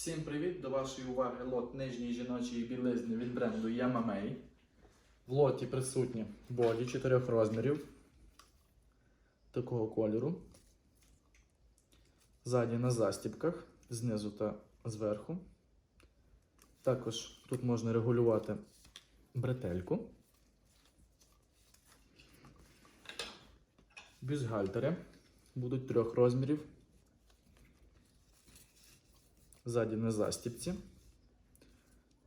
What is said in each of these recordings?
Всім привіт! До вашої уваги лот нижньої жіночої білизни від бренду Yamamei. В лоті присутні боді чотирьох розмірів такого кольору. Ззаді на застібках, знизу та зверху. Також тут можна регулювати бретельку. Бюстгальтери будуть трьох розмірів. Ззаді на застіпці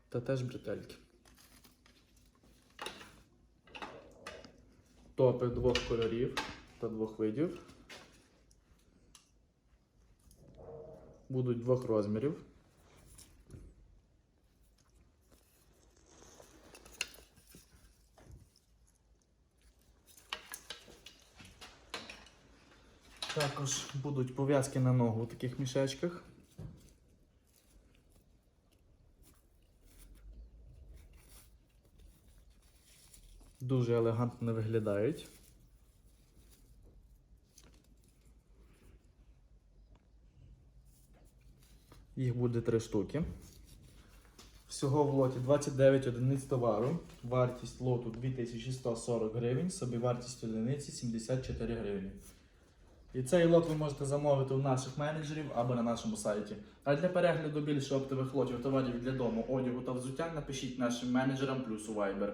та теж бретельки. Топи двох кольорів та двох видів. Будуть двох розмірів. Також будуть пов'язки на ногу у таких мішечках. Дуже елегантно виглядають. Їх буде три штуки. Всього в лоті 29 одиниць товару. Вартість лоту 2140 гривень, собівартість одиниці 74 гривні. І цей лот ви можете замовити у наших менеджерів або на нашому сайті. А для перегляду більше оптових лотів товарів для дому, одягу та взуття напишіть нашим менеджерам плюс у Viber.